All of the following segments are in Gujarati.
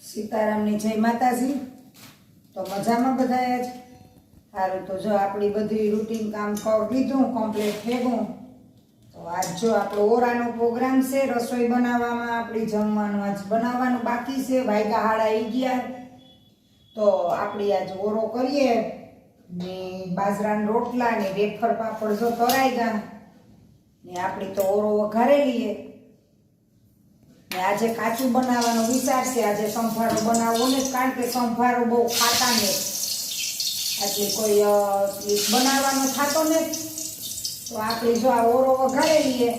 સીતારામની જય માતાજી. તો મજામાં બધાએ જ? સારું તો જો આપણી બધી રૂટીન કામ કીધું કમ્પ્લીટ થેગું તો આજ જો આપણો ઓરાનો પ્રોગ્રામ છે, રસોઈ બનાવવામાં આપણી જમવાનું આજ બનાવવાનું બાકી છે વાયકા હાડા આવી ગયા. તો આપણી આજ ઓરો કરીએ. ને બાજરાના રોટલા ને વેફર પાપડ જો તરાઈ ગયા. ને આપણી તો ઓરો વઘારે લઈએ. ને આજે કાચું બનાવવાનો વિચાર છે. આજે સંભારો બનાવવો ને કારણ કે સંભારો બહુ ખાતા ને. એટલે કોઈ બનાવવાનો થતો ને તો આપણે જો આ ઓરો વઘારે લઈએ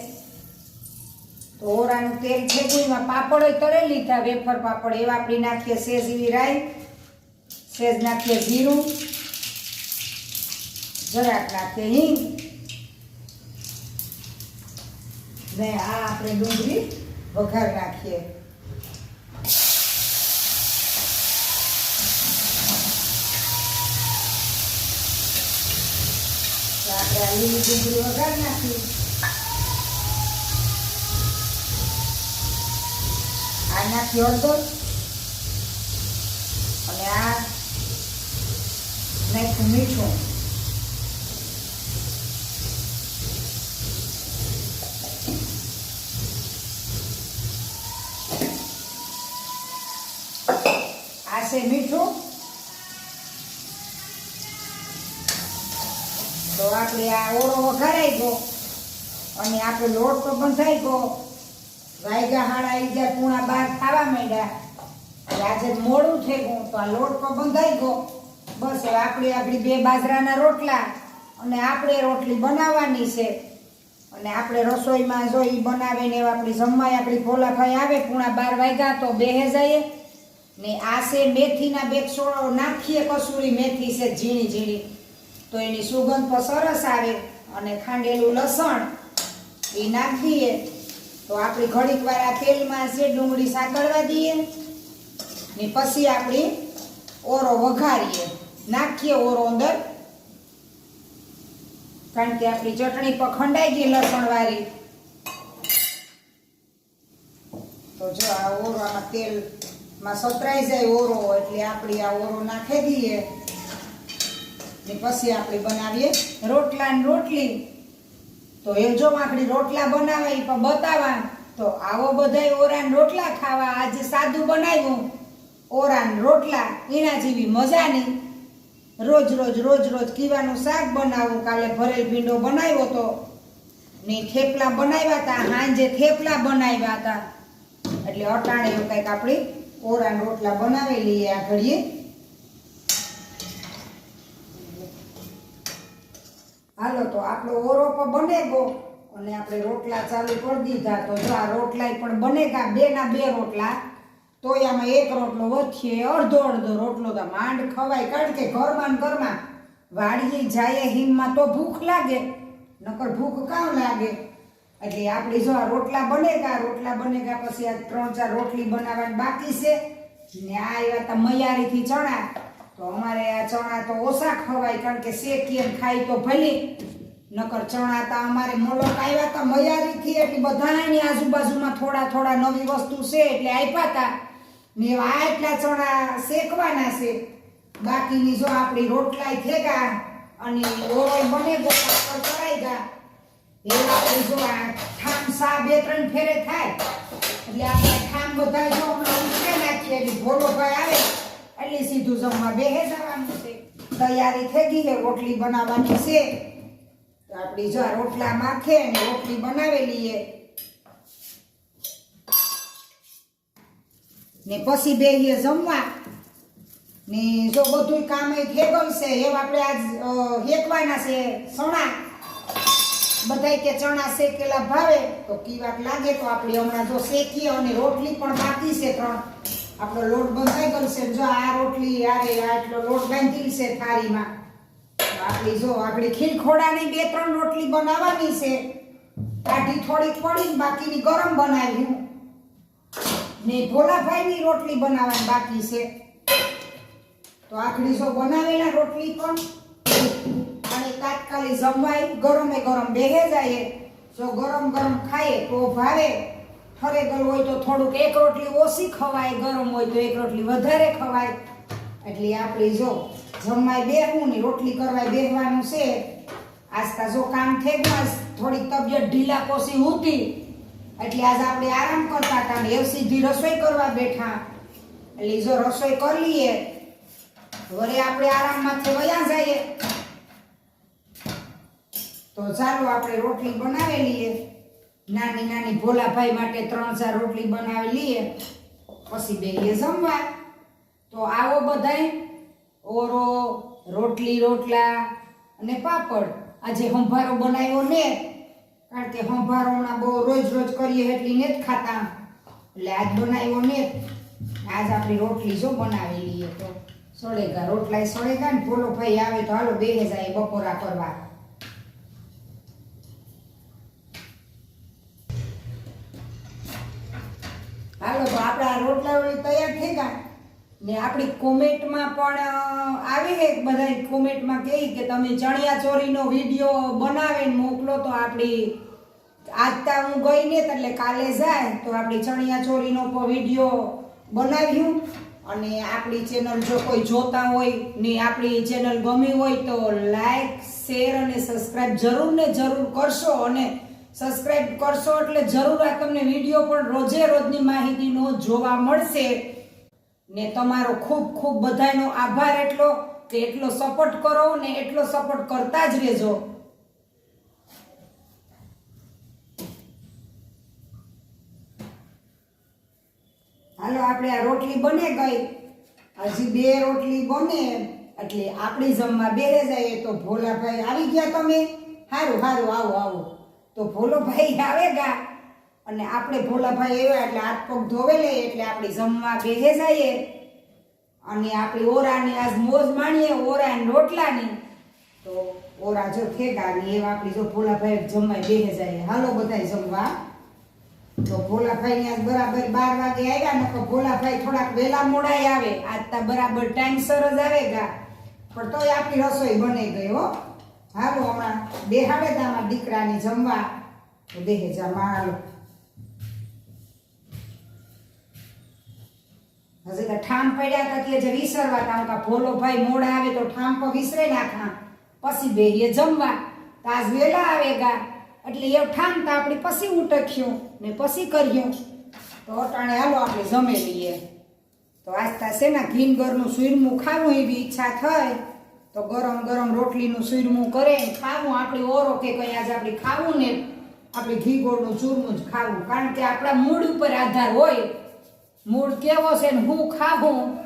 તો ઓરાનું તેલ છેગુઈમાં પાપડ તરે લીધા, વેફર પાપડ એવા આપણે નાખીએ સેજ એવી રાઈ, સેજ નાખીએ જીરું, જરાક નાખીએ હિંગ, ને આ આપણે ડુંગળી વઘાર નાખીએ. લીલી ડુંગળી વઘાર નાખી આ નાખી અને આ નાખ્યું મીઠું આ છે મીઠું. તો આપણે આ ઓળો વઘારાઈ ગયો. અને આપણે લોટ તો બંધાઈ ગયો. વાયગા હાડા ગયા, પૂણા બાર ખાવા માંડ્યા. આજે મોડું થઈ ગયું, તો આ લોટ તો બંધાઈ ગયો. બસ હવે આપણે આપણી બે બાજરાના રોટલા અને આપણે રોટલી બનાવવાની છે. અને આપણે રસોઈમાં જો એ બનાવે ને એવા આપણી જમવાય આપણી ભોલાભાઈ આવે, પૂણા બાર વાગ્યા તો બેહે જઈએ ને આ છે મેથીના બે છોડો નાખીએ કસૂરી મેથી છે ઝીણી ઝીણી. તો એની સુગંધ પણ સરસ આવે અને ખાંડેલું લસણ એ નાખીએ. તો આપણે ઘડીક વાર આ તેલમાં છે ડુંગળી સાંકળવા દઈએ ને પછી આપણી ઓરો વઘારીએ. નાખીએ ઓરો અંદર. કારણ કે આપણી ચટણી પર ખંડાઈ ગઈ લસણવાળી તો જો આ ઓરો, આમાં તેલમાં સતરાઈ જાય ઓરો, એટલે આપણી આ ઓરો નાખી દઈએ. ને પછી આપણે બનાવીએ રોટલા ને રોટલી. તો એ જો આપણી રોટલા બનાવે, એ પણ બતાવા તો આવો બધાય ઓરા ને રોટલા ખાવા. આજે સાદું બનાવ્યું. ઓરા ને રોટલા. એના જેવી મજા નહીં. રોજ રોજ રોજ રોજ કીવાનું શાક બનાવું. કાલે ભરેલ ભીંડો બનાવ્યો તો. ને થેપલા બનાવ્યા હતા હાંજે થેપલા બનાવ્યા હતા એટલે અટાણે એવું કંઈક આપણી ઓરા ને રોટલા બનાવી લઈએ આ ઘડીએ હાલો, તો આપણો ઓરો પણ બને ગો. અને આપણે રોટલા ચાલુ કરી દીધા. તો જો આ રોટલા પણ બને ગા, બે ના બે રોટલા. તોય આમાં એક રોટલો વધીએ અડધો અડધો રોટલો તો માંડ ખવાય. કારણ કે ઘરમાં ઘરમાં વાડીએ જાય હિમમાં તો ભૂખ લાગે. નકર ભૂખ કામ લાગે. એટલે આપણે જો આ રોટલા બને ગા, રોટલા બને ગયા પછી આ ત્રણ ચાર રોટલી બનાવવાની બાકી છે. ને આ એવા મૈયારીથી ચણા. તો અમારે આ ચણા તો ઓછા ખવાય, કારણ કે શેકીએ ખાઈ તો ભલે. નકર ચણા તા અમારે મોલોક આવ્યા હતા મયારીથી એટલે બધાની આજુબાજુમાં થોડા થોડા નવી વસ્તુ છે એટલે આપ્યા તા ને આ એટલા ચણા શેકવાના છે. બાકીની જો આપણી રોટલાય થેગા અને ઓરોય બને પાપડ કરાઈ ગયા એ આપણે જો આ ઠામ સા બે ત્રણ ફેરે થાય. એટલે આપણે ઠામ બધા જો ઉછળે નાખીએ, એટલે ભોલો ભાઈ આવે. એટલે સીધું જમવા બેહે જવાનું છે. તૈયારી થઈ ગઈ છે, રોટલી બનાવવાની છે. તો આપણી જો રોટલા માખે અને રોટલી બનાવેલી છે. ને પછી બેહીએ જમવા. ને જો બધું કામ એ થેગલ છે, એમ આપણે આજ હેકવાના છે સણા બધાય કે ચણા શેકેલા ભાવે, તો કીવાક લાગે તો આપણે હમણાં જો શેકીએ અને રોટલી પણ બાકી છે ત્રણ. આપણો લોટ બંધાઈ ગયો છે જો આ રોટલી આરે આટલો લોટ બાંધી છે થાળીમાં. આપણી જો આપણી ખીરખોડાની બે, ત્રણ રોટલી બનાવવાની છે. કાઢી થોડી થોડી બાકીની ગરમ બનાવી ને ભોલાભાઈની રોટલી બનાવવાની બાકી છે. તો આખડી જો બનાવેલા રોટલી પણ અને તાત્કાલિક જમવાય ગરમે ગરમ બેહે જાય. જો ગરમ ગરમ ખાઈએ તો ભાવે. ફરેગલ હોય તો થોડુંક એક રોટલી ઓછી ખવાય, ગરમ હોય તો એક રોટલી વધારે ખવાય. એટલે આપણે જો જમવાય બેહવું ને રોટલી કરવાય બેહવાનું છે આજતા જો કામ થઈ ગયું થોડીક તબિયત ઢીલા કોસી હતી એટલે આજ આપણે આરામ કરતા હતા ને સીધી રસોઈ કરવા બેઠા. એટલે જો રસોઈ કરી લઈએ, વરે આપણે આરામમાંથી વયા જઈએ. તો ચાલો આપણે રોટલી બનાવી લઈએ. નાની નાની ભોલાભાઈ માટે ત્રણ ચાર રોટલી બનાવી લઈએ. પછી બેહીએ જમવા. તો આવો બધાય ઓરો, રોટલી, રોટલા અને પાપડ. આજે સંભારો બનાવ્યો ને, કારણ કે સંભારો હમણાં બહુ રોજ રોજ કરીએ એટલી ને જ ખાતા. એટલે આજ બનાવ્યો ને, આજ આપણી રોટલી જો બનાવી લઈએ તો. સળેગા રોટલા સળેગા ને ભોલો ભાઈ આવે તો હાલો બેહે જાય બપોરા કરવા. રોટલા તૈયાર થઈ ગયા ને આપણી કોમેન્ટમાં પણ આવી છે બધા કોમેન્ટમાં કહે કે તમે ચણિયા ચોરીનો વીડિયો બનાવીને મોકલો તો આપણી, આજ તા હું ગઈ ને એટલે કાલે જાય તો આપણી ચણિયા ચોરીનો વીડિયો બનાવ્યું. અને આપણી ચેનલ જો કોઈ જોતા હોય ને આપણી ચેનલ ગમી હોય તો લાઈક, શેર અને સબસ્ક્રાઈબ જરૂર ને જરૂર કરશો અને સબસ્ક્રાઇબ કરશો એટલે જરૂર આ તમને વીડિયો પણ રોજે રોજની માહિતીનો જોવા મળશે. ને તમારો ખૂબ ખૂબ બધાનો આભાર એટલો કે એટલો સપોર્ટ કરો ને એટલો સપોર્ટ કરતા જ રહેજો. હાલો, આપણે આ રોટલી બને ગઈ. હજી બે રોટલી બને, એટલે આપણી જમવા બેરે જાય તો ભોલાભાઈ, આવી ગયા તમે? સારું સારું આવો આવો. તો ભોલોભાઈ આવે ગા અને આપણે ભોલાભાઈ એવા એટલે હાથ પગ ધોવે લે એટલે આપણે જમવા બેહે જઈએ. અને આપણી ઓરાની આજ મોજ માણીએ ઓરા રોટલાની. તો ઓરા જો થેગાની એવા આપણી જો ભોલાભાઈ જમવા બેહે જાય હાલો બધાય જમવા. તો ભોલાભાઈ આજ બરાબર બાર વાગે આવ્યા ને તો ભોલાભાઈ થોડાક વહેલા મોડાય આવે. આજ તા બરાબર ટાઈમસર જ આવે ગા પણ તોય આપણી રસોઈ બની ગઈ હો. હાલો હમણાં બેહાડે તામાં દીકરાની જમવા. તો બેહે જા માં હાલો. હજી તો ઠામ પડ્યા હતા કે જે વિસરવા તા કા ભોલો ભાઈ મોડા આવે તો ઠામ પર વિસરે નાખા પછી બેહીએ જમવા. તો આજ વેલા આવે ગા. એટલે એ ઠામ તો આપણે પછી ઉટક્યું ને પછી કર્યું. તો અટાણે હાલો, આપણે જમે લઈએ. તો આજતા છે ને ઘીન ઘરનું સુરમું ખાવું એવી ઈચ્છા થાય. તો ગરમ ગરમ રોટલીનું સૂરમું કરે, ખાવું. આપણે ઓરો કે કંઈ આજે આપણે ખાવું ને, આપણે ઘી ગોળનું ચૂરમું જ ખાવું. કારણ કે આપણા મૂડ ઉપર આધાર હોય. મૂડ કેવો છે ને હું ખાવું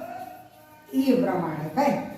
એ પ્રમાણે, ભાઈ.